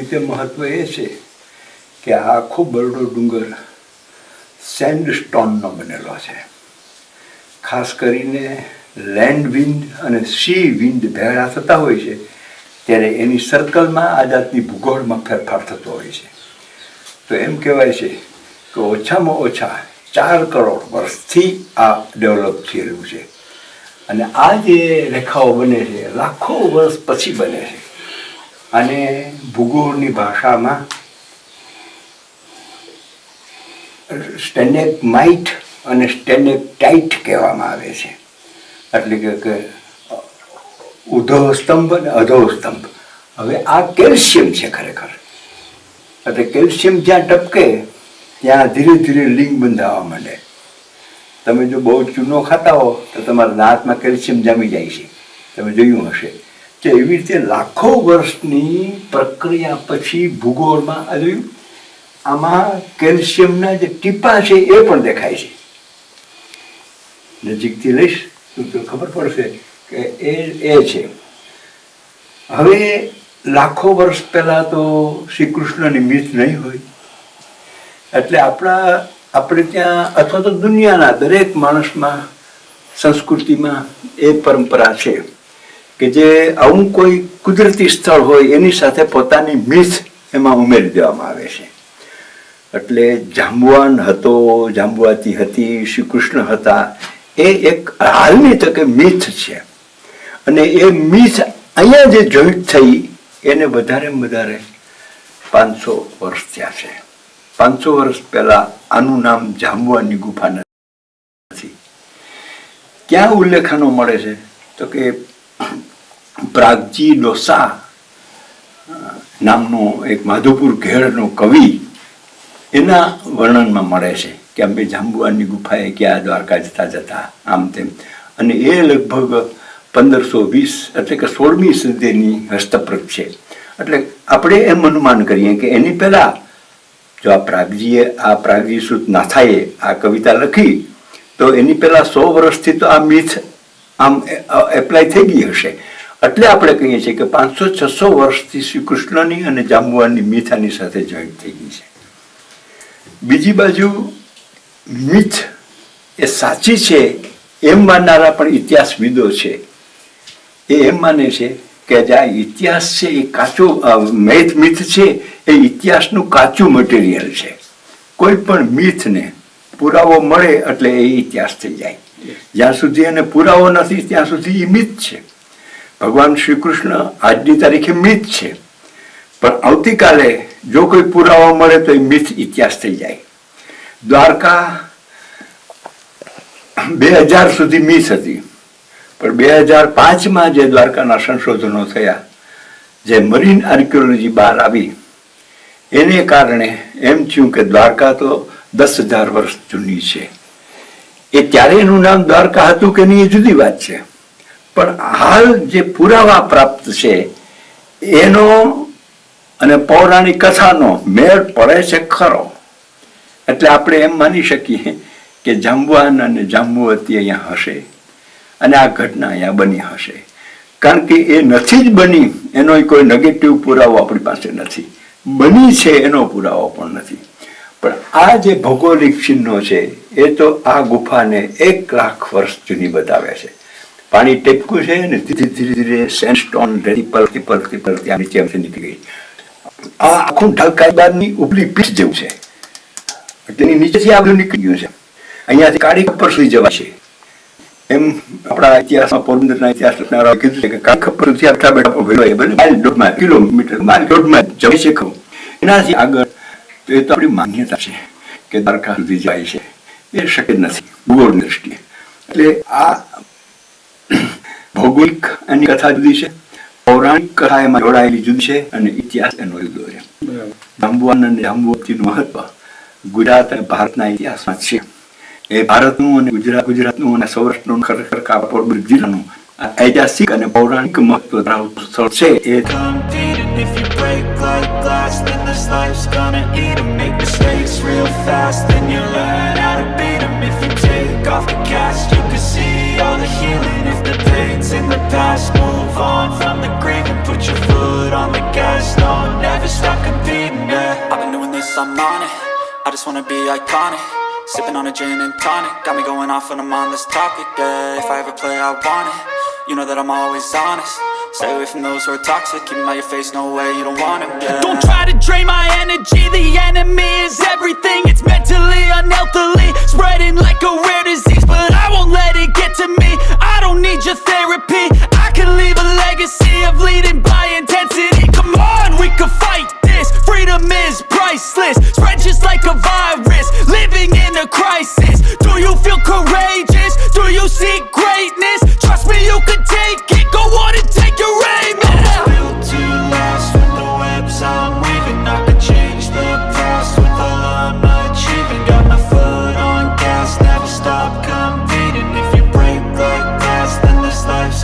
રીતે મહત્વ એ છે કે આ આખો બરડો ડુંગર સેન્ડસ્ટોનનો બનેલો છે. ખાસ કરીને લેન્ડ વિન્ડ અને સી વિન્ડ ભેળા થતા હોય છે, ત્યારે એની સર્કલમાં આ જાતની ભૂગોળમાં ફેરફાર થતો હોય છે. તો એમ કહેવાય છે કે ઓછામાં ઓછા ચાર કરોડ વર્ષથી આ ડેવલપ થયેલું છે. અને આ જે રેખાઓ બને છે, લાખો વર્ષ પછી બને છે. અને ભૂગોળની ભાષામાં સ્ટેનેક માઇટ અને સ્ટેનેક ટાઇટ કહેવામાં આવે છે. એટલે કે કે ઉધો સ્તંભ અને અધો સ્તંભ હવે આ કેલ્શિયમ છે ખરેખર. એટલે કેલ્શિયમ જ્યાં ટપકે, ત્યાં ધીરે ધીરે લિંગ બંધાવા માંડે. તમે જો બહુ ચૂનો ખાતા હો, તો તમારા દાંતમાં કેલ્શિયમ જામી જાય છે. તમે જોયું હશે. કે એવી રીતે લાખો વર્ષની પ્રક્રિયા પછી ભૂગોળમાં આ જોયું? આમાં કેલ્શિયમના જે ટીપા છે એ પણ દેખાય છે. નજીકથી લઈશ, તો તો ખબર પડશે કે એ એ છે. હવે લાખો વર્ષ પહેલાં તો શ્રી કૃષ્ણની મિથ નહીં હોય. એટલે આપણા, આપણે ત્યાં અથવા તો દુનિયાના દરેક માણસમાં સંસ્કૃતિમાં એ પરંપરા છે. કે જે આવું કોઈ કુદરતી સ્થળ હોય, એની સાથે પોતાની મિથ એમાં ઉમેરી દેવામાં આવે છે. એટલે જાંબુવાન હતો, જાંબુવાતી હતી શ્રી કૃષ્ણ હતા, એ એક હાલની તકે મિથ છે. અને એ મિથ અહીંયા જે જોઈન્ટ થઈ, એને વધારે વધારે પાંચસો વર્ષ થયા છે. પાંચસો વર્ષ પહેલા આનું નામ જાંબુવાની ગુફા નથી. ક્યાં ઉલ્લેખનો મળે છે? તો કે પ્રાગજી ડોસા નામનો એક માધુપુર ઘેરનો કવિ, એના વર્ણનમાં મળે છે કે અમે જાંબુઆની ગુફાએ ક્યાં દ્વારકા જતા જતા, આમ તેમ. અને એ લગભગ પંદરસો વીસ એટલે કે સોળમી સદીની હસ્તપ્રત છે. એટલે આપણે એમ અનુમાન કરીએ કે એની પહેલા જો આ પ્રાગજીએ, આ પ્રાગજી સુત નાથાએ આ કવિતા લખી, તો એની પહેલા સો વર્ષથી તો આ મિથ આમ એપ્લાય થઈ ગઈ હશે. એટલે આપણે કહીએ છીએ કે પાંચસો છસો વર્ષથી શ્રી કૃષ્ણની અને જાંબુવાની મીઠાની સાથે જોઈન્ટ થઈ ગઈ છે. બીજી બાજુ મિથ એ સાચી છે, એમ માનનારા પણ ઇતિહાસવિદો છે. એ એમ માને છે કે જે આ ઇતિહાસ છે, એ કાચો મેથ મિથ છે, એ ઇતિહાસનું કાચું મટીરિયલ છે. કોઈ પણ મિથને પુરાવો મળે એટલે એ ઇતિહાસ થઈ જાય. જ્યાં સુધી એને પુરાવો નથી, ત્યાં સુધી એ મિત છે. ભગવાન શ્રી કૃષ્ણ આજની તારીખે મિત છે. પણ આવતીકાલે જો કોઈ પુરાવો મળે તો એ મિથ ઇતિહાસ થઈ જાય. દ્વારકા બે હજાર સુધી મિસ હતી. પણ બે હજાર પાંચમાં જે દ્વારકાના સંશોધનો થયા, જે મરીન આર્કિયોલોજી બહાર આવી, એને કારણે એમ થયું કે દ્વારકા તો દસ હજાર વર્ષ જૂની છે. એ ત્યારે એનું નામ દ્વારકા હતું કે નહીં એ જુદી વાત છે. પણ હાલ જે પુરાવા પ્રાપ્ત છે, એનો અને પૌરાણિક કથાનો મેળ પડે છે ખરો. એટલે આપણે એમ માની શકીએ કે જાંબુવાન અને જાંબુવતી અહીંયા હશે અને આ ઘટના અહીંયા બની હશે. કારણ કે એ નથી જ બની એનો કોઈ નેગેટિવ પુરાવો આપણી પાસે નથી. બની છે એનો પુરાવો પણ નથી. પણ આ જે ભૌગોલિક ચિહ્નો છે એ તો આ ગુફાને એક લાખ વર્ષ જૂની બતાવે છે. પાણી ટેપકું છે ને ધીરે ધીરે ધીરે સેન્ડસ્ટોન રેતી પલતી પલતી પલતી નીચે અમથી નીકળી ગઈ. આ આખું ઢાલકાઈબારની ઉપલી પીઠ જેવું છે. તેની નીચેથી આ નીકળી ગયું છે. અહીંયાથી કાળી ખપ્પર સુધી જવા છે. એમ આપણા ઇતિહાસમાં પોરબંદરના ઇતિહાસ લખનારા કીધું છે કે કાળી ખપ્પર સુધી આટલા બેઠા ભેલો એ બને માઇલ દોઢમાં કિલોમીટર, માઇલ દોઢમાં જઈ છે ખરું એનાથી આગળ તો એ તો આપણી માન્યતા છે કે દ્વારકા સુધી જાય છે. એ શક્ય નથી ભૂગોળની દ્રષ્ટિએ એટલે આ ભૌગોલિક એની કથા જુદી છે પૌરાણિક કથા એમાં જોડાયેલી જુદી છે અને ઇતિહાસ એનો જુદો છે જાંબુવાન અને જાંબુવતીનું મહત્વ ગુજરાત અને ભારતના ઇતિહાસમાં છે એ ભારતનું અને ગુજરાત ગુજરાતનું અને સૌરાષ્ટ્રનું ખરેખર કાપોર જિલ્લાનું ઐતિહાસિક અને પૌરાણિક મહત્વ ધરાવતું સ્થળ છે એ Then you learn how to off the cast You can see all the healing If the pain's in the past Move on from the grave and put your foot on the gas, no, never stop competing, yeah. I've been doing this, I'm on it, I just wanna be iconic. Sipping on a gin and tonic, got me going off when I'm on this topic, yeah. If I ever play, I want it, you know that I'm always honest Stay away from those who are toxic, keep out your face, no way, you don't want it, yeah Don't try to drain my energy, the enemy is everything. It's mentally, unhealthily, spreading like a rare disease. But I won't let it get to me, I don't need your therapy. I can leave a